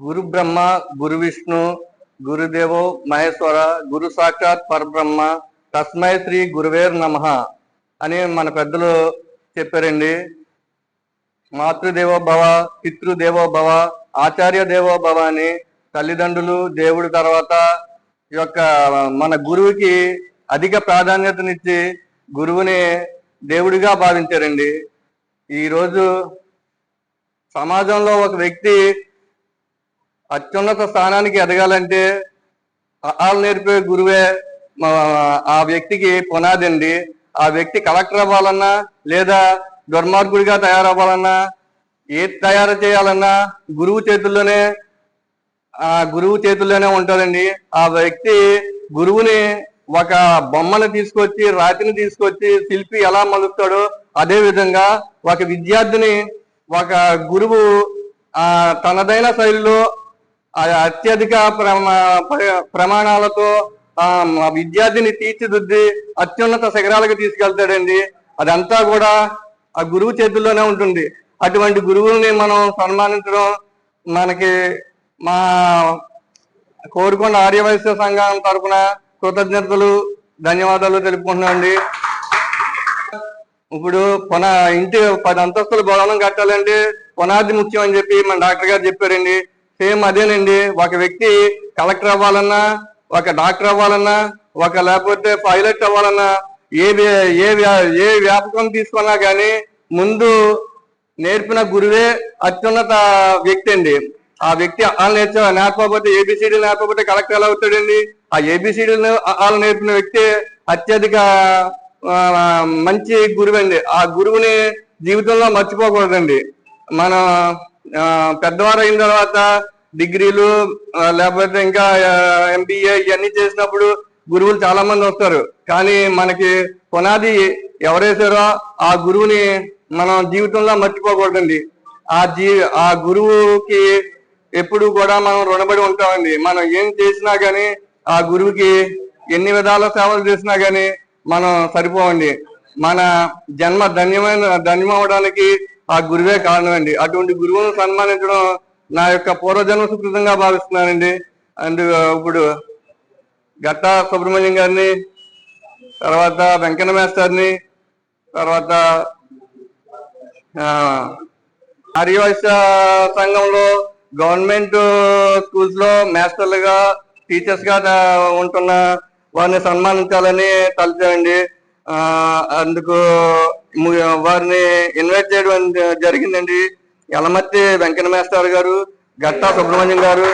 గురు బ్రహ్మ గురు విష్ణు గురుదేవో మహేశ్వర గురు సాక్షాత్ పరబ్రహ్మ తస్మై శ్రీ గురువేర్ నమ అని మన పెద్దలు చెప్పారండి. మాతృదేవో భవ పితృదేవో భవ ఆచార్య దేవో భవ అని తల్లిదండ్రులు దేవుడి తర్వాత ఈ యొక్క మన గురువుకి అధిక ప్రాధాన్యతనిచ్చి గురువుని దేవుడిగా భావించారండి. ఈరోజు సమాజంలో ఒక వ్యక్తి అత్యున్నత స్థానానికి ఎదగాలంటే ఆలు నేర్పే గురువే మా- ఆ వ్యక్తికి పునాది అండి. ఆ వ్యక్తి కలెక్టర్ అవ్వాలన్నా లేదా దుర్మార్గుడిగా తయారవ్వాలన్నా ఏది తయారు చేయాలన్నా గురువు చేతుల్లోనే ఆ గురువు చేతుల్లోనే ఉంటుందండి ఆ వ్యక్తి గురువుని ఒక బొమ్మను తీసుకొచ్చి రాతిని తీసుకొచ్చి శిల్పి ఎలా మలుస్తాడో అదే విధంగా ఒక విద్యార్థిని ఒక గురువు ఆ తనదైన శైలిలో అత్యధిక ప్రమా ప్ర- ప్రమాణాలతో విద్యార్థిని తీర్చిదిద్ది అత్యున్నత శిఖరాలకు తీసుకెళ్తాడండి. అదంతా కూడా ఆ గురువు చేతుల్లోనే ఉంటుంది. అటువంటి గురువుల్ని మనం సన్మానించడం మనకి మా కోరుకొండ ఆర్యవైశ్య సంఘం తరఫున కృతజ్ఞతలు ధన్యవాదాలు తెలుపుకుంటున్నాండి ఇప్పుడు పున ఇంటి పది అంతస్తుల భవనం కట్టాలంటే పునాది ముఖ్యం అని చెప్పి మన డాక్టర్ గారు చెప్పారండి. సేమ్ అదేనండి ఒక వ్యక్తి కలెక్టర్ అవ్వాలన్నా ఒక డాక్టర్ అవ్వాలన్నా ఒక లేకపోతే పైలట్ అవ్వాలన్నా ఏ ఏ ఏ వ్యాపకం తీసుకున్నా కానీ ముందు నేర్పిన గురువే అత్యున్నత వ్యక్తి అండి. ఆ వ్యక్తి వాళ్ళు నేర్చ నేర్పకపోతే ఏబిసిడి నేర్పకపోతే కలెక్టర్ ఎలా అవుతాడండి? ఆ ఏబిసిడి వాళ్ళు నేర్పిన వ్యక్తి అత్యధిక మంచి గురువు అండి. ఆ గురువుని జీవితంలో మర్చిపోకూడదండి. మన పెద్దవారు అయిన తర్వాత డిగ్రీలు లేకపోతే ఇంకా ఎంబీఏ ఇవన్నీ చేసినప్పుడు గురువులు చాలా మంది వస్తారు. కానీ మనకి పునాది ఎవరేసారో ఆ గురువుని మనం జీవితంలో మర్చిపోకూడదండి. ఆ జీ ఆ గురువుకి ఎప్పుడు కూడా మనం రుణపడి ఉంటామండి. మనం ఏం చేసినా కానీ ఆ గురువుకి ఎన్ని విధాల సేవలు చేసినా కానీ మనం సరిపోవండి. మన జన్మ ధన్యమైన ధన్యమవడానికి ఆ గురువే కారణం అండి అటువంటి గురువును సన్మానించడం నా యొక్క పూర్వజన్మ సుకృతంగా భావిస్తున్నానండి. అండ్ ఇప్పుడు గట్టా సుబ్రహ్మణ్యం గారిని తర్వాత వెంకన్న మాస్టర్ని తర్వాత ఆ, సంఘంలో గవర్నమెంట్ స్కూల్స్లో మాస్టర్లుగా టీచర్స్గా ఉంటున్న వారిని సన్మానించాలని తలచానండి. అందుకు వారిని ఇన్వైట్ చేయడం జరిగిందండి. ఎలమర్తి వెంకన్న మాస్టర్ గారు గట్టా సుబ్రహ్మణ్యం గారు